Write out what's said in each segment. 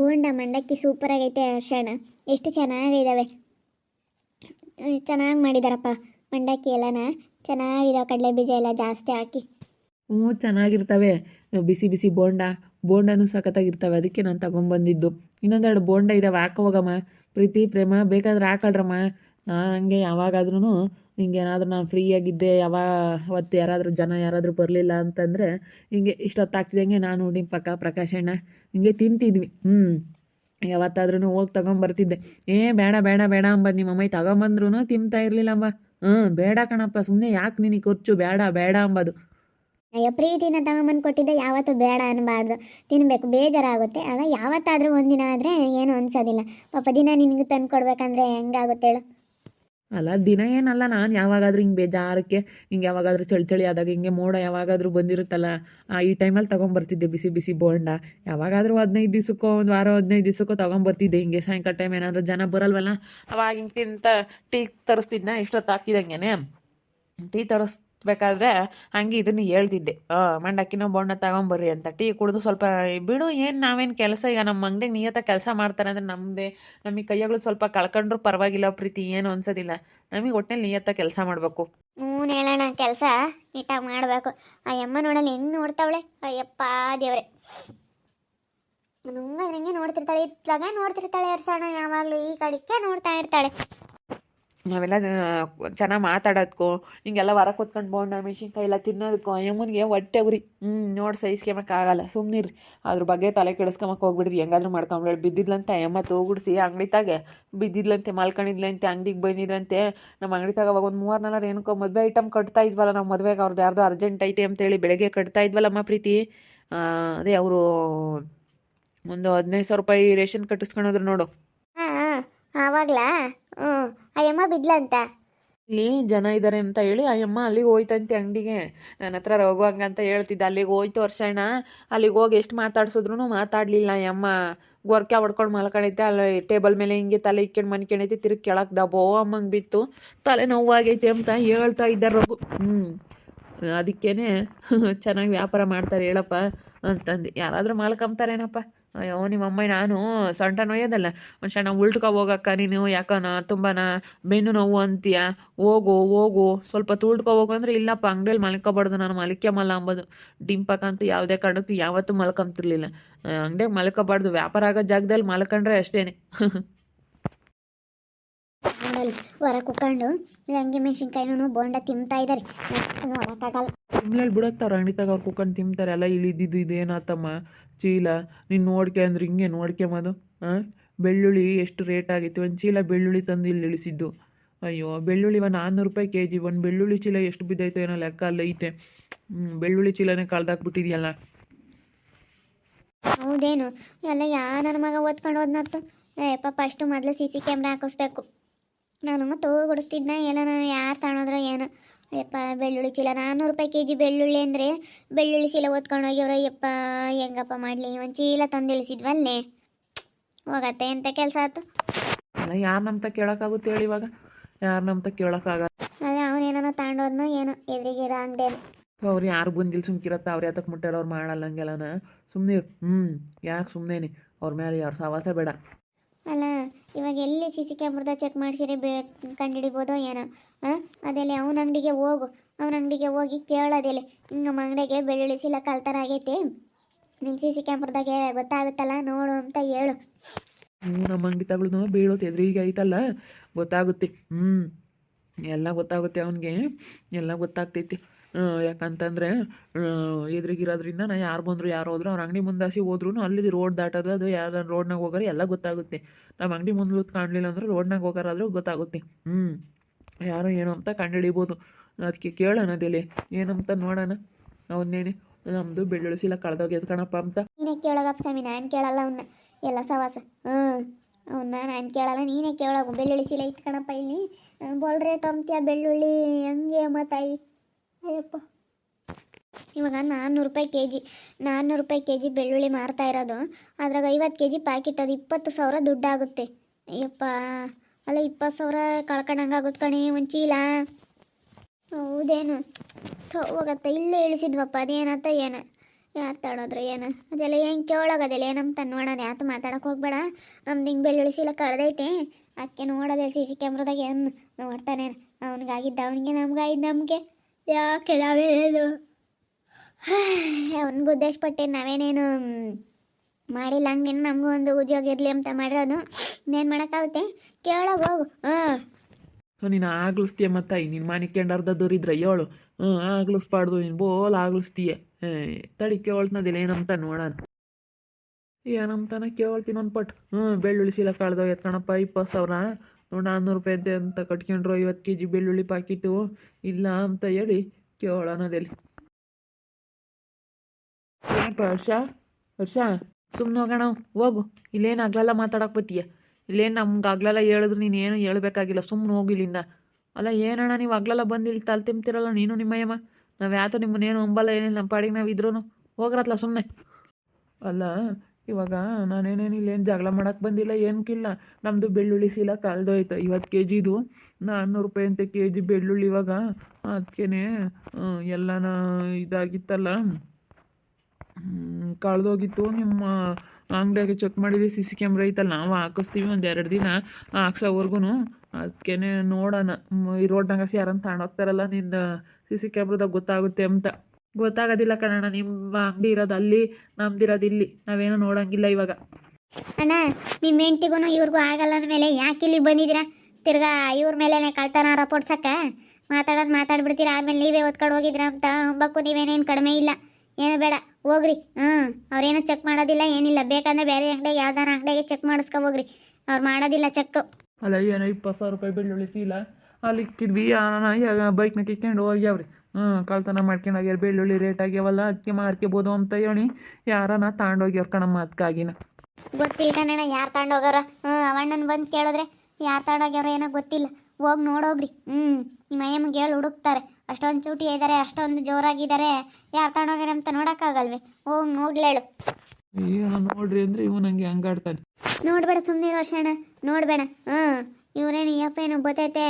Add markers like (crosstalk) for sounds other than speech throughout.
ಬೋಂಡ ಮಂಡಕ್ಕಿ ಸೂಪರ್ ಆಗೈತೆ ಹರ್ಷಣ ಎಷ್ಟು ಚೆನ್ನಾಗಿದ್ದಾವೆ ಚೆನ್ನಾಗಿ ಮಾಡಿದಾರಪ್ಪ ಮಂಡಕ್ಕಿ ಎಲ್ಲನ. ಚೆನ್ನಾಗಿದಾವೆ ಕಡಲೆ ಬೀಜ ಎಲ್ಲ ಜಾಸ್ತಿ ಹಾಕಿ. ಹ್ಞೂ, ಚೆನ್ನಾಗಿರ್ತವೆ. ಬಿಸಿ ಬಿಸಿ ಬೋಂಡ. ಬೋಂಡನೂ ಸಖತ್ತಾಗಿರ್ತವೆ. ಅದಕ್ಕೆ ನಾನು ತಗೊಂಬಂದಿದ್ದು. ಇನ್ನೊಂದೆರಡು ಬೋಂಡ ಇದ್ದಾವೆ ಹಾಕೋ ಹೋಗಮ್ಮ ಪ್ರೀತಿ, ಪ್ರೇಮ. ಬೇಕಾದ್ರೆ ಹಾಕಳ್ರಮ್ಮ. ನಾನು ಹಂಗೆ ಯಾವಾಗಾದ್ರೂ ಹಿಂಗೇನಾದ್ರೂ ನಾನು ಫ್ರೀಯಾಗಿದ್ದೆ ಯಾವ, ಅವತ್ತು ಯಾರಾದರೂ ಜನ ಯಾರಾದರೂ ಬರಲಿಲ್ಲ ಅಂತಂದರೆ ಹಿಂಗೆ ಇಷ್ಟೊತ್ತು ಆಗ್ತಿದ್ದಂಗೆ ನಾನು ನಿಮ್ಮ ಪಕ್ಕ ಪ್ರಕಾಶಣ್ಣ ಹಿಂಗೆ ತಿಂತಿದ್ವಿ. ಹ್ಞೂ ಯಾವತ್ತಾದ್ರೂ ಹೋಗಿ ತಗೊಂಬರ್ತಿದ್ದೆ. ಏ, ಬೇಡ ಬೇಡ ಬೇಡ ಅಂಬ ನಿಮ್ಮ ಅಮ್ಮ ತಗೊಂಬಂದ್ರೂ ತಿಂತಾ ಇರಲಿಲ್ಲಮ್ಮ ಹ್ಞೂ ಬೇಡ ಕಣಪ್ಪ ಸುಮ್ಮನೆ ಯಾಕೆ ನಿನಗೆ ಖರ್ಚು? ಬೇಡ ಬೇಡ ಅಂಬದು. ಅಯ್ಯೋ, ಪ್ರೀತಿನ ತಗೊಂಬಂದು ಕೊಟ್ಟಿದ್ದೆ, ಯಾವತ್ತೂ ಬೇಡ ಅನ್ನಬಾರ್ದು ತಿನ್ನಬೇಕು ಬೇಜಾರಾಗುತ್ತೆ. ಆಗ ಯಾವತ್ತಾದರೂ ಒಂದಿನ ಆದರೆ ಏನು ಅನ್ಸೋದಿಲ್ಲ. ಪಾಪ ದಿನ ನಿನಗೆ ತಂದು ಕೊಡ್ಬೇಕಂದ್ರೆ ಹೆಂಗಾಗುತ್ತೆ ಹೇಳು. ಅಲ್ಲ, ದಿನ ಏನಲ್ಲ, ನಾನು ಯಾವಾಗಾದ್ರೂ ಹಿಂಗೆ ಬೇಜಾರಕ್ಕೆ, ಹಿಂಗೆ ಯಾವಾಗಾದ್ರೂ ಚಳಿ ಚಳಿ ಆದಾಗ ಹಿಂಗೆ ಮೋಡ ಯಾವಾಗಾದ್ರೂ ಬಂದಿರುತ್ತಲ್ಲ ಈ ಟೈಮಲ್ಲಿ ತೊಗೊಂಬರ್ತಿದ್ದೆ ಬಿಸಿ ಬಿಸಿ ಬೋಂಡ. ಯಾವಾಗಾದ್ರೂ ಹದಿನೈದು ದಿವ್ಸಕ್ಕೋ, ಒಂದು ವಾರ ಹದಿನೈದು ದಿವಸಕ್ಕೋ ತೊಗೊಂಬರ್ತಿದ್ದೆ, ಹಿಂಗೆ ಸಾಯಂಕಾಲ ಟೈಮ್ ಏನಾದರೂ ಜನ ಬರಲ್ವಲ್ಲ ಅವಾಗ ಹಿಂಗೆ ತಿಂತ ಟೀ ತರಿಸ್ತಿದ್ನ ಎಷ್ಟೊತ್ತು ಹಾಕಿದಂಗೆನೆ ಟೀ ತರಿಸ್ಬೇಕಾದ್ರೆ ಹಂಗೆ ಇದನ್ನು ಹೇಳ್ತಿದ್ದೆ ಮಂಡಕ್ಕಿನೋ ಬೋಂಡ ತಗೊಂಬರ್ರಿ ಅಂತ. ಟೀ ಕುಡಿದು ಸ್ವಲ್ಪ, ಬಿಡು, ಏನು ನಾವೇನು ಕೆಲಸ, ಈಗ ನಮ್ಮ ಅಂಗಡಿಗೆ ನಿಯತ ಕೆಲಸ ಮಾಡ್ತಾರೆ ಅಂದರೆ ನಮ್ಮದೇ ನಮಗೆ ಕೈಯಾಗಳು ಸ್ವಲ್ಪ ಕಳ್ಕೊಂಡ್ರು ಪರವಾಗಿಲ್ಲ ಪ್ರೀತಿ, ಏನು ಅನ್ಸೋದಿಲ್ಲ. ನಮಗೆ ಒಟ್ಟಿನಲ್ಲಿ ನಿಯತ್ತ ಕೆಲಸ ಮಾಡಬೇಕು. ಹ್ಞೂ ಹೇಳೋಣ ಕೆಲಸ ನೀಟಾಗಿ ಮಾಡಬೇಕು. ಆ ಯಮ್ಮ ನೋಡಲ್ಲಿ ಹೆಂಗೆ ನೋಡ್ತಾವಳೆ? ಅಯ್ಯಪ್ಪ ದೇವ್ರೆ. ಹಂಗೆ ನೋಡ್ತಿರ್ತಾಳೆ ಇತ್ಲಾಗ ನೋಡ್ತಿರ್ತಾಳೆ ಅರ್ಸೋಣ ಯಾವಾಗಲೂ ಈ ಕಡಿಕೆ ನೋಡ್ತಾ ಇರ್ತಾಳೆ. ನಾವೆಲ್ಲ ಚೆನ್ನಾಗಿ ಮಾತಾಡೋದಕ್ಕೂ ಹಿಂಗೆಲ್ಲ ಹೊರ ಕೂತ್ಕೊಂಡು ಬೋಂಡ ಮೆಣಸಿನ್ಕಾಯಿ ಎಲ್ಲ ತಿನ್ನೋದಕ್ಕೂ ಯಮ್ಮನಿಗೆ ಹೊಟ್ಟೆ ಉರಿ. ಹ್ಞೂ ನೋಡಿ ಸಹಿಸ್ಕೊಂಬಕ್ಕಾಗಲ್ಲ ಸುಮ್ಮನಿರಿ ಅದ್ರ ಬಗ್ಗೆ ತಲೆ ಕೆಡಿಸ್ಕೊಂಬಕ್ಕೆ ಹೋಗ್ಬಿಡ್ರಿ, ಹೆಂಗಾದ್ರೂ ಮಾಡ್ಕೊಂಬಿಡೋಳು ಬಿದ್ದಿದ್ಲಂತೆ ಯಮ್ಮ ತೋಗುಡ್ಸಿ ಅಂಗಡಿ ತಾಗೆ ಬಿದ್ದಿದ್ಲಂತೆ ಮಲ್ಕೊಂಡಿದ್ಲಂತೆ ಅಂಗಡಿಗೆ ಬಂದಿದ್ರಂತೆ ನಮ್ಮ ಅಂಗಡಿತಾಗ ಅವಾಗ ಒಂದು ಮೂರು ನಾಲ್ಕು ಏನಕ್ಕೋ ಮದುವೆ ಐಟಮ್ ಕಟ್ತಾ ಇದ್ವಲ್ಲ ನಾವು ಮದುವೆಗೆ ಅವ್ರದ್ದು ಯಾರ್ದೋ ಅರ್ಜೆಂಟ್ ಐತೆ ಅಂತೇಳಿ ಬೆಳಗ್ಗೆ ಕಟ್ತಾ ಇದ್ವಲ್ಲಮ್ಮ ಪ್ರೀತಿ. ಅದೇ ಅವರು ಒಂದು ಹದಿನೈದು ಸಾವಿರ ರೂಪಾಯಿ ರೇಷನ್ ಕಟ್ಟಿಸ್ಕೊಂಡೋದ್ರು ನೋಡು. ಆವಾಗ್ಲಾ? ಹ್ಞೂ ಆ ಯಮ್ಮ ಬಿದ್ಲಂತ ಇಲ್ಲಿ ಜನ ಇದ್ದಾರೆ ಅಂತ ಹೇಳಿ ಅಯ್ಯಮ್ಮ ಅಲ್ಲಿಗೆ ಹೋಯ್ತಂತೆ ಅಂಗಡಿಗೆ. ನನ್ನ ಹತ್ರ ಹೋಗುವಂಗ ಅಂತ ಹೇಳ್ತಿದ್ದೆ, ಅಲ್ಲಿಗೆ ಹೋಯ್ತು ವರ್ಷಣ್ಣ ಅಲ್ಲಿಗೆ ಹೋಗಿ ಎಷ್ಟು ಮಾತಾಡ್ಸಿದ್ರು ಮಾತಾಡ್ಲಿಲ್ಲ ಅಯ್ಯಮ್ಮ. ಗೊರ್ಕೆ ಹೊಡ್ಕೊಂಡು ಮಲ್ಕೊಂಡೈತೆ ಅಲ್ಲಿ ಟೇಬಲ್ ಮೇಲೆ ಹಿಂಗೆ ತಲೆ ಇಕ್ಕೊಂಡು ಮನ್ಕೊಂಡೈತೆ ತಿರುಗಿ ಕೆಳಕ್ ದಬೋ ಅಮ್ಮಂಗೆ ಬಿತ್ತು. ತಲೆ ನೋವಾಗೈತೆ ಅಂತ ಹೇಳ್ತಾ ಇದ್ದಾರೆ ರಘು. ಹ್ಞೂ ಅದಕ್ಕೇನೆ (laughs) ಚೆನ್ನಾಗಿ ವ್ಯಾಪಾರ ಮಾಡ್ತಾರೆ ಹೇಳಪ್ಪ ಅಂತಂದು. ಯಾರಾದರೂ ಮಾಲ್ಕೊಂತಾರೇನಪ್ಪ ಅಯ್ಯೋ ನಿಮ್ಮಮ್ಮ ನಾನು ಸೊಂಟ ನೋಯೋದಲ್ಲ. ಮನುಷ್ಯನ ಉಲ್ಟ್ಕೊ ಹೋಗಕ್ಕ ನೀನು ಯಾಕನ ತುಂಬಾನ ಬೆನ್ನು ನೋವು ಅಂತೀಯ? ಹೋಗು ಹೋಗು. ಸ್ವಲ್ಪ ತುಳ್ಕೊ ಹೋಗು ಅಂದರೆ ಇಲ್ಲಪ್ಪ ಅಂಗಡಿಯಲ್ಲಿ ಮಲ್ಕೋಬಾರ್ದು ನಾನು ಮಲ್ಕ್ಯಮಲ್ಲ ಅಂಬೋದು. ಡಿಂಪಕ್ಕಂತೂ ಯಾವುದೇ ಕಾರಣಕ್ಕೂ ಯಾವತ್ತೂ ಮಲ್ಕೊಂತಿರ್ಲಿಲ್ಲ. ಅಂಗಡಿಯಾಗ ಮಲ್ಕೋಬಾರ್ದು ವ್ಯಾಪಾರ ಆಗೋ ಜಾಗದಲ್ಲಿ ಮಲ್ಕೊಂಡ್ರೆ ಅಷ್ಟೇನೆ. ಹೊರ ಹಂಗೆ ಮೆಣಸಿನ್ಕಾಯಿನೂ ಬೋಂಡ ತಿಂತಾ ಇದಾರೆ ಅವ್ರು ಅಂಗಡಿ ತಗ ಅವ್ರು ಕುತ್ಕೊಂಡು ತಿಂತಾರೆ ಎಲ್ಲ ಇಳಿದಿದ್ದು ಇದೇನಾತಮ್ಮ ಚೀಲ, ನೀನು ನೋಡ್ಕೆ ಅಂದ್ರೆ ಹಿಂಗೆ ನೋಡ್ಕೆಂಬದು ಹಾಂ ಬೆಳ್ಳುಳ್ಳಿ ಎಷ್ಟು ರೇಟ್ ಆಗಿತ್ತು? ಒಂದು ಚೀಲ ಬೆಳ್ಳುಳ್ಳಿ ತಂದು ಇಲ್ಲಿ ಇಳಿಸಿದ್ದು. ಅಯ್ಯೋ, ಬೆಳ್ಳುಳ್ಳಿ ಒಂದು ನಾನ್ನೂರು ರೂಪಾಯಿ ಕೆ ಜಿ ಒಂದು ಬೆಳ್ಳುಳ್ಳಿ ಚೀಲ ಎಷ್ಟು ಬಿದ್ದೈತೆ ಏನೋ ಲೆಕ್ಕ ಅಲ್ಲ ಐತೆ. ಬೆಳ್ಳುಳ್ಳಿ ಚೀಲನೇ ಕಳ್ದಾಕ್ಬಿಟ್ಟಿದ್ಯಲ್ಲ. ಹೌದೇನು? ಎಲ್ಲ ಯಾ ನನ್ನ ಮಗ ಓದ್ಕೊಂಡು ಹೋದ್ನತ್ತು ಏ, ಪಾಪ ಅಷ್ಟು ಮೊದಲು ಸಿ ಸಿ ಕ್ಯಾಮ್ರಾ ಹಾಕಿಸ್ಬೇಕು. ನಾನು ಗುಡಿಸ್ತಿದ್ನ ಏನೋ, ನಾನು ಯಾರು ತಾಣೋದ್ರೋ ಏನೋ. ಯಪ್ಪ ಬೆಳ್ಳುಳ್ಳಿ ಚೀಲ. ನಾನ್ನೂರು ರೂಪಾಯಿ ಕೆ ಜಿ ಬೆಳ್ಳುಳ್ಳಿ ಅಂದರೆ ಬೆಳ್ಳುಳ್ಳಿ ಚೀಲ ಓದ್ಕೊಂಡು ಹೋಗ್ಯವ್ರ ಯಪ್ಪ ಹೆಂಗಪ್ಪ ಮಾಡಲಿ? ಒಂದು ಚೀಲ ತಂದು ಇಳಿಸಿದ್ವಲ್ಲೇ ಹೋಗತ್ತೆ ಎಂತ ಕೆಲಸ ಆಯ್ತು ಯಾರು ನಮ್ತ ಕೇಳೋಕ್ಕಾಗುತ್ತೆ ಹೇಳಿ ಇವಾಗ? ಯಾರು ನಮ್ತ ಕೇಳೋಕ್ಕಾಗಲ್ಲ. ಅದೇ ಅವನೇನೋ ಏನು ಏನೋ ಎದುರಿಗಿರೋ ಅಂಗಡಿಯಲ್ಲಿ ಅವ್ರು ಯಾರು ಬಂದಿಲ್ಲ ಸುಮ್ಕಿರತ್ತ ಅವ್ರು ಯಾತಕ್ಕೆ ಮುಟ್ಟಾರ ಅವ್ರು ಮಾಡಲ್ಲ ಹಂಗೆಲ್ಲನ. ಸುಮ್ಮನೆ ಹ್ಞೂ ಯಾಕೆ ಸುಮ್ಮನೆ ಅವ್ರ ಮೇಲೆ ಯಾರು ಸವಾಸ ಬೇಡ. ಅಲ್ಲ ಇವಾಗ ಎಲ್ಲಿ ಸಿ ಸಿ ಕ್ಯಾಮ್ರದ ಚೆಕ್ ಮಾಡಿಸಿರಿ ಬೇ ಕಂಡುಹಿಡಿಬೋದೋ ಏನೋ ಹಾಂ ಅದೆಲ್ಲಿ ಅವನ ಅಂಗಡಿಗೆ ಹೋಗು, ಅವನ ಅಂಗಡಿಗೆ ಹೋಗಿ ಕೇಳೋದಿಲ್ಲ? ಹಿಂಗೆ ನಮ್ಮ ಅಂಗಡಿಗೆ ಬೆಳ್ಳುಳ್ಳಿ ಚೀಲ ಕಳ್ತರ ಆಗೈತಿ. ನಿನ್ನ ಸಿ ಸಿ ಕ್ಯಾಮ್ರದಾಗೆ ಗೊತ್ತಾಗುತ್ತಲ್ಲ, ನೋಡು ಅಂತ ಹೇಳು. ಹ್ಞೂ ನಮ್ಮ ಅಂಗಡಿ ತಗೊಳ್ಳೋದು ಬೀಳೋದು ಈಗ ಐತಲ್ಲ? ಗೊತ್ತಾಗುತ್ತೆ. ಹ್ಞೂ ಎಲ್ಲ ಗೊತ್ತಾಗುತ್ತೆ ಅವನಿಗೆ. ಎಲ್ಲ ಗೊತ್ತಾಗ್ತೈತಿ. ಯಾಕಂತಂದರೆ ಎದುರಿಗಿರೋದ್ರಿಂದ ನಾ ಯಾರು ಬಂದ್ರು ಯಾರು ಹೋದ್ರು, ಅವ್ರ ಅಂಗಡಿ ಮುಂದಾಸಿ ಹೋದ್ರು ಅಲ್ಲಿ ರೋಡ್ ದಾಟೋದು, ಅದು ಯಾರು ರೋಡ್ನಾಗ ಹೋಗಾರ ಎಲ್ಲ ಗೊತ್ತಾಗುತ್ತೆ. ನಮ್ಮ ಅಂಗಡಿ ಮುಂದೆ ಕಾಣಲಿಲ್ಲ ಅಂದ್ರೆ ರೋಡ್ನಾಗ ಹೋಗಾರಾದ್ರೂ ಗೊತ್ತಾಗುತ್ತೆ. ಹ್ಞೂ ಯಾರು ಏನು ಅಂತ ಕಂಡುಹಿಡಿಬೋದು. ಅದಕ್ಕೆ ಕೇಳೋಣ ಅದೇಲಿ ಏನಂತ ನೋಡೋಣ. ಅವನ್ನೇನೆ, ನಮ್ದು ಬೆಳ್ಳುಳ್ಳಿ ಸಿಲ ಕಳೆದೋಗ್ಯದ ಕಣಪ್ಪ ಅಂತ. ನೀನೇ ಕೇಳೋದಪ್ಪ ಸ್ವಾಮಿ, ನಾನು ಕೇಳಲ್ಲ ಅವನ್ನ ಎಲ್ಲ ಸವಾಸ. ಹ್ಞೂ ಅವನ್ನ ನಾನು ಕೇಳಲ್ಲ, ನೀನೇ ಕೇಳೋಗು. ಬೆಳ್ಳುಳ್ಳಿ ಸಿಲ ಇಟ್ಕಣಪ್ಪ ಇಲ್ಲಿ. ಬೋಲ್ ರೇಟ್ ಅಂತೀಯ ಬೆಳ್ಳುಳ್ಳಿ, ಹಂಗೆ ತಾಯಿ ಅಯ್ಯಪ್ಪ. ಇವಾಗ ನಾನ್ನೂರು ರೂಪಾಯಿ ಕೆ ಜಿ ನಾನ್ನೂರು ರೂಪಾಯಿ ಕೆ ಜಿ ಬೆಳ್ಳುಳ್ಳಿ ಮಾರ್ತಾ ಇರೋದು. ಅದ್ರಾಗ ಐವತ್ತು ಕೆ ಜಿ ಪ್ಯಾಕೆಟ್ ಅದು ಇಪ್ಪತ್ತು ಸಾವಿರ ದುಡ್ಡಾಗುತ್ತೆ. ಅಯ್ಯಪ್ಪ, ಅಲ್ಲ ಇಪ್ಪತ್ತು ಸಾವಿರ ಕಳ್ಕೊಂಡಂಗೆ ಆಗುತ್ತೆ ಕಣಿ ಒಂದು ಚೀಲ ಹೌದೇನು ಹೋಗತ್ತ, ಇಲ್ಲೇ ಇಳಿಸಿದ್ವಪ್ಪ ಅದೇನತ್ತ ಏನು? ಯಾರು ತಾಡೋದ್ರೆ ಏನು? ಅದೆಲ್ಲ ಹೆಂಗೆ ಕೇಳೋಗೋದಿಲ್ಲ ಏನಂತ ನೋಡೋಣ ಯಾತು ಮಾತಾಡೋಕೆ ಹೋಗ್ಬೇಡ. ನಮ್ದು ಹಿಂಗೆ ಬೆಳ್ಳುಳ್ಳಿ ಸೀಲ ಕಳ್ದೈತೆ. ಅದಕ್ಕೆ ನೋಡೋದೆ ಸಿ ಸಿ ಕ್ಯಾಮ್ರದಾಗ ಏನು ನೋಡ್ತಾನೆ ಅವ್ನಿಗಾಗಿದ್ದ, ಅವನಿಗೆ ನಮ್ಗಾಗಿದ್ದು ನಮಗೆ. ಯಾಕೆ ನಾವೇನೇನು ಅವನಿಗೂ ಉದ್ದೇಶ ಪಟ್ಟೆ ನಾವೇನೇನು ಮಾಡಿಲ್ಲ, ಹಂಗೇನು ನಮಗೂ ಒಂದು ಉದ್ಯೋಗ ಇರಲಿ ಅಂತ ಮಾಡಿರೋದು. ಇನ್ನೇನು ಮಾಡೋಕ್ಕಾಗುತ್ತೆ? ಕೇಳೋ ಹೋಗು ಹಾಂ ನೀನು ಆಗ್ಲಿಸ್ತೀಯ ಮತ್ತೆ ನಿನ್ನ ಮನೆ ಅರ್ಧ ದೊರಿದ್ರೆ ಏಳು. ಹ್ಞೂ ಆಗ್ಲಿಸ್ಬಾರ್ದು, ನೀನು ಬೋಲ್ ಆಗ್ಲಿಸ್ತೀಯ. ತಡಿ, ಕೇಳ್ತನದಿಲ್ಲ ಏನಂತ ನೋಡೋಣ. ಏನಂತಾನೆ ಕೇಳ್ತೀನಿ ಒಂದು ಪಟ್. ಹ್ಞೂ ಬೆಳ್ಳುಳ್ಳಿ ಚೀಲ ಕಳ್ದವ ಎತ್ಕಣಪ್ಪ ಇಪ್ಪತ್ತು ಸಾವಿರ. ನೋಡಿ ನಾನ್ನೂರು ರೂಪಾಯಿ ಅಂತೆ ಕಟ್ಕೊಂಡ್ರು, ಐವತ್ತು ಕೆ ಜಿ ಬೆಳ್ಳುಳ್ಳಿ ಪಾಕಿಟು ಇಲ್ಲ ಅಂತ ಹೇಳಿ ಕೇಳೋಣ ಅದೆಲ್ಲಿ ಏನಪ್ಪ ಹರ್ಷ? ಹರ್ಷ ಸುಮ್ಮನೆ ಹೋಗೋಣ, ಹೋಗು. ಇಲ್ಲೇನು ಆಗ್ಲಲ್ಲ ಮಾತಾಡಕ್ಕೆ ಬತ್ತೀಯ? ಇಲ್ಲೇನು ನಮ್ಗೆ ಆಗ್ಲೆಲ್ಲ ಹೇಳಿದ್ರು ನೀನು ಏನು ಹೇಳ್ಬೇಕಾಗಿಲ್ಲ ಸುಮ್ಮನೆ ಹೋಗಿಲ್ಲಿಂದ ಅಲ್ಲ ಏನಣ್ಣ, ನೀವು ಆಗ್ಲೆಲ್ಲ ಬಂದು ಇಲ್ಲಿ ತಲೆ ತಿಂಬ್ತಿರಲ್ಲ ನೀನು ನಿಮ್ಮಯ್ಯಮ್ಮ ನಾವು ಯಾತ ನಿಮ್ಮನ್ನೇನು ಅಂಬಲ್ಲ ಏನಿಲ್ಲ, ನಮ್ಮ ಪಾಡಿಗೆ ನಾವು ಇದ್ರೂ ಹೋಗ್ರತ್ಲ ಸುಮ್ಮನೆ ಅಲ್ಲ ಇವಾಗ ನಾನೇನೇನು ಇಲ್ಲೇನು ಜಗಳ ಮಾಡೋಕ್ಕೆ ಬಂದಿಲ್ಲ ಏನಕ್ಕಿಲ್ಲ ನಮ್ಮದು ಬೆಳ್ಳುಳ್ಳಿ ಸೀಲ ಕಳೆದೋಯ್ತು ಇವತ್ತು ಕೆ ಜಿದು ನಾನ್ನೂರು ರೂಪಾಯಿ ಅಂತ ಕೆ ಜಿ ಬೆಳ್ಳುಳ್ಳಿ ಇವಾಗ. ಅದಕ್ಕೇ ಎಲ್ಲನ ಇದಾಗಿತ್ತಲ್ಲ. ಕಳೆದೋಗಿತ್ತು ನಿಮ್ಮ ಅಂಗಡಿಯಾಗೆ ಚೆಕ್ ಮಾಡಿದ್ವಿ ಸಿ ಸಿ ಕ್ಯಾಮ್ರಾ ಐತಲ್ಲ. ನಾವು ಹಾಕಿಸ್ತೀವಿ ಒಂದು ಎರಡು ದಿನ ಹಾಕ್ಸೋವರ್ಗು ಅದಕ್ಕೆ ನೋಡೋಣ. ಈ ರೋಡ್ನಾಗ ಯಾರನ್ನ ತಗೊಂಡೋಗ್ತಾರಲ್ಲ ನಿನ್ನ ಸಿ ಸಿ ಕ್ಯಾಮ್ರದಾಗ ಗೊತ್ತಾಗುತ್ತೆ ಅಂತ. ಗೊತ್ತಾಗೋದಿಲ್ಲ ಕಣಣ್ಣ ನಿಮ್ಮ ಅಂಗಡಿ ಇರೋದು ಅಲ್ಲಿ ನಮ್ದಿರೋದು ಇಲ್ಲಿ. ನಾವೇನು ನೋಡೋಂಗಿಲ್ಲ ಇವಾಗ. ಅಣ್ಣ ನಿಮ್ಮ ಹೆಂಡ್ತಿಗೂ ಇವ್ರಿಗೂ ಆಗಲ್ಲ ಅಂದಮೇಲೆ ಯಾಕೆ ಇಲ್ಲಿ ಬಂದಿದ್ದೀರಾ? ತಿರ್ಗಾ ಇವ್ರ ಮೇಲೆನೆ ಕಳ್ತಾನ ರಪೋಡ್ಸಕ್ಕ ಮಾತಾಡೋದು ಮಾತಾಡ್ಬಿಡ್ತೀರಾ? ಆಮೇಲೆ ನೀವೇ ಒತ್ಕೊಂಡು ಹೋಗಿದ್ರ ಅಂತ ಅಂಬಕ್ಕೂ ನೀವೇನೇನು ಕಡಿಮೆ ಇಲ್ಲ. ಏನು ಬೇಡ ಹೋಗ್ರಿ. ಹ್ಞೂ ಅವ್ರೇನು ಚೆಕ್ ಮಾಡೋದಿಲ್ಲ ಏನಿಲ್ಲ. ಬೇಕಂದ್ರೆ ಬೇರೆ ಅಂಗಡಿಗೆ ಯಾವ್ದಾರ ಅಂಗಡಿಗೆ ಚೆಕ್ ಮಾಡಿಸ್ಕೊ ಹೋಗ್ರಿ ಅವ್ರು ಮಾಡೋದಿಲ್ಲ ಚೆಕ್ ಅಲ್ಲ ಏನೋ ಇಪ್ಪತ್ತು ಸಾವಿರ ರೂಪಾಯಿ ಬೆಳ್ಳುಳ್ಳಿ ಉಳಿಸಿಲ್ಲ ಅಲ್ಲಿ ಇಕ್ಕಿದ್ವಿ ಬೈಕ್ನ ಕಿತ್ಕೊಂಡು ಹೋಗ್ಯಾವ್ರಿ. ಹ್ಞೂ ಕಳ್ತನ ಮಾಡ್ಕೊಂಡು ಹೋಗ್ಯಾರ ಬೆಳ್ಳುಳ್ಳಿ ರೇಟ್ ಆಗ್ಯಾವಲ್ಲ ಅದಕ್ಕೆ ಮಾರ್ಕೋಬೋದು ಅಂತ ಹೇಳಿ ಯಾರನ ತಗೊಂಡೋಗ್ಯಾರ ಕಣಮ್ಮ ಅದಕ್ಕಾಗಿನ ಗೊತ್ತಿಲ್ಲ ಕಣಣ್ಣ ಯಾರು ಹ್ಮ್ ಹ್ಞೂ ಅವಣ್ಣನ ಬಂದು ಕೇಳಿದ್ರೆ ಯಾರು ತಗೊಂಡೋಗ್ಯಾರ ಏನೋ ಗೊತ್ತಿಲ್ಲ. ಹೋಗಿ ನೋಡೋಗ್ರಿ. ಹ್ಞೂ ನಿಮ್ಮ ಅಯ್ಯಮ್ಮಗೆ ಹೇಳಿ ಹುಡುಕ್ತಾರೆ. ಅಷ್ಟೊಂದು ಚೂಟಿ ಇದ್ದಾರೆ ಅಷ್ಟೊಂದು ಜೋರಾಗಿದ್ದಾರೆ ಯಾರು ತಗೊಂಡೋಗ್ಯಾರ ಅಂತ ನೋಡೋಕ್ಕಾಗಲ್ವೇ? ಹೋಗಿ ನೋಡ್ಲೇಳು ಏನ ನೋಡ್ರಿ ಅಂದ್ರೆ ಇವ್ ನಂಗೆ ಹಂಗಾಡ್ತಾನೆ. ನೋಡ್ಬೇಡ ಸುಮ್ಮನೆ ವರ್ಷಣ ನೋಡ್ಬೇಡ. ಹ್ಞೂ ಇವರೇನು ಯಪ್ಪ ಏನೋ ಗೊತ್ತೈತೆ.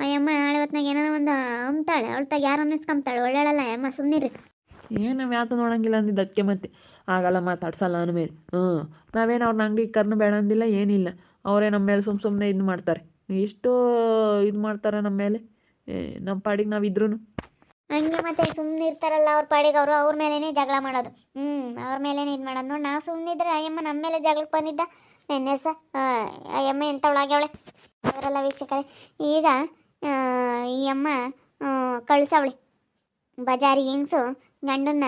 ಅಯ್ಯಮ್ಮ ನಾಳೆ ಹೊತ್ನಾಗ ಏನೋ ಒಂದು ಅಂಬ್ತಾಳೆ ಅವಳ್ತಾಗ ಯಾರು ಅನ್ನಿಸ್ಕೊಂಬ್ತಾಳೆ? ಒಳ್ಳೆಯಲ್ಲ ಯಮ್ಮ ಸುಮ್ಮನಿರಿ ಏನು ಯಾತು ನೋಡಂಗಿಲ್ಲ ಅಂದಿದ್ದು ಅದಕ್ಕೆ ಮತ್ತೆ. ಆಗಲ್ಲ ಮಾತಾಡ್ಸಲ್ಲ ಅಂದಮೇಲೆ ಹ್ಞೂ ನಾವೇನು ಅವ್ರನ್ನ ಅಂಗಡಿ ಕರ್ನು ಬೇಡ ಅಂದಿಲ್ಲ ಏನಿಲ್ಲ. ಅವರೇ ನಮ್ಮ ಮೇಲೆ ಸುಮ್ಮ ಸುಮ್ಮನೆ ಇದು ಮಾಡ್ತಾರೆ. ಎಷ್ಟು ಇದು ಮಾಡ್ತಾರೆ ನಮ್ಮ ಮೇಲೆ. ನಮ್ಮ ಪಾಡಿಗೆ ನಾವು ಇದ್ರೂ ಹಂಗೆ ಮತ್ತೆ ಸುಮ್ಮನೆ ಇರ್ತಾರಲ್ಲ ಅವ್ರ ಪಾಡಿಗೆ ಅವರು ಅವ್ರ ಮೇಲೇನೆ ಜಗಳ ಮಾಡೋದು. ಹ್ಞೂ ಅವ್ರ ಮೇಲೇನೆ ಇದು ಮಾಡೋದು. ನೋಡಿ ನಾವು ಸುಮ್ಮನಿದ್ರೆ ಅಯ್ಯಮ್ಮ ನಮ್ಮ ಮೇಲೆ ಜಗಳಕ್ಕೆ ಬಂದಿದ್ದ. ನೆನ್ನೆ ಸ ಅಯ್ಯಮ್ಮ ಎಂಥವಳಾಗ್ಯವಳೆ ಅವರೆಲ್ಲ ವೀಕ್ಷಕರೇ. ಈಗ ಆ, ಈ ಅಮ್ಮ ಕಳ್ಸವಳೆ. ಬಜಾರಿ ಹೆಂಗ್ಸು, ಗಂಡನ್ನ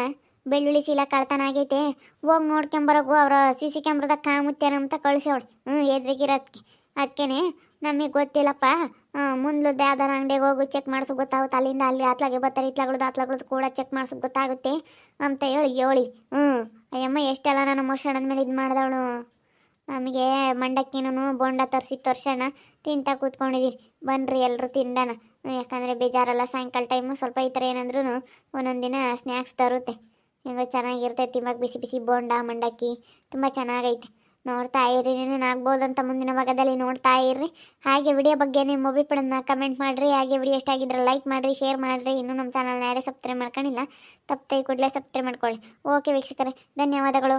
ಬೆಳ್ಳುಳ್ಳಿ ಚೀಲ ಕಳ್ತನ ಆಗೈತೆ. ಹೋಗಿ ನೋಡ್ಕೊಂಬರೋಗು ಅವರ ಸಿ ಸಿ ಕ್ಯಾಮ್ರದಾಗ ಕಾಮುತ್ತೇನ ಅಂತ ಕಳಿಸವಳೆ. ಹ್ಞೂ ಎದ್ರಿಗಿರೋದಕ್ಕೆ ಅದಕ್ಕೇನೆ ನಮಗೆ ಗೊತ್ತಿಲ್ಲಪ್ಪ. ಮುಂದ್ಲದ್ದು ಯಾವ್ದಾರ ಅಂಗಡಿಗೆ ಹೋಗು ಚೆಕ್ ಮಾಡಿಸು ಗೊತ್ತಾಗುತ್ತೆ ಅಲ್ಲಿಂದ ಅಲ್ಲಿ ಆತ್ಲಾಗೆ ಬರ್ತಾರೆ ಇತ್ಲಾಗಳದ್ದು, ಆತ್ಲಾಗಳದ್ದು ಕೂಡ ಚೆಕ್ ಮಾಡ್ಸೋ, ಗೊತ್ತಾಗುತ್ತೆ ಅಂತ ಹೇಳಿ ಹೇಳಿ. ಹ್ಞೂ ಅಯ್ಯಮ್ಮ ಎಷ್ಟೆಲ್ಲ ನಾನು ಮೋಷಣದ ಮೇಲೆ ಇದು ಮಾಡಿದವಳು. ನಮಗೆ ಮಂಡಕ್ಕಿನೂ ಬೋಂಡ ತರಿಸಿ ತರ್ಸೋಣ ತಿಂತ ಕೂತ್ಕೊಂಡಿದ್ದೀವಿ ಬನ್ನಿರಿ ಎಲ್ಲರೂ ತಿನ್ನೋಣ ಯಾಕಂದರೆ ಬೇಜಾರಲ್ಲ ಸಾಯಂಕಾಲ ಟೈಮು ಸ್ವಲ್ಪ ಈ ಥರ ಏನಂದ್ರೂ ಒಂದೊಂದು ದಿನ ಸ್ನ್ಯಾಕ್ಸ್ ತರುತ್ತೆ. ಹೆಂಗೋ ಚೆನ್ನಾಗಿರ್ತೈತಿ ತಿಮ್ಮಕ್ಕೆ ಬಿಸಿ ಬಿಸಿ ಬೋಂಡ, ಮಂಡಕ್ಕಿ ತುಂಬ ಚೆನ್ನಾಗೈತೆ. ನೋಡ್ತಾ ಇರಿ ನೀನು ಅಂತ ಮುಂದಿನ ಭಾಗದಲ್ಲಿ ನೋಡ್ತಾ ಇರ್ರಿ. ಹಾಗೆ ವಿಡಿಯೋ ಬಗ್ಗೆ ನಿಮ್ಮ ಅಭಿಪ್ರಾಯನ ಕಮೆಂಟ್ ಮಾಡಿರಿ. ಹಾಗೆ ವಿಡಿಯೋ ಇಷ್ಟ ಆಗಿದ್ರೆ ಲೈಕ್ ಮಾಡಿರಿ ಶೇರ್ ಮಾಡಿರಿ. ಇನ್ನೂ ನಮ್ಮ ಚಾನಲ್ನ ಯಾರೇ ಸಬ್ಸ್ಕ್ರೈಬ್ ಮಾಡ್ಕೊಂಡಿಲ್ಲ, ತಪ್ಪದೆ ಕೂಡಲೇ ಸಬ್ಸ್ಕ್ರೈಬ್ ಮಾಡ್ಕೊಳ್ಳಿ. ಓಕೆ ವೀಕ್ಷಕರೇ, ಧನ್ಯವಾದಗಳು.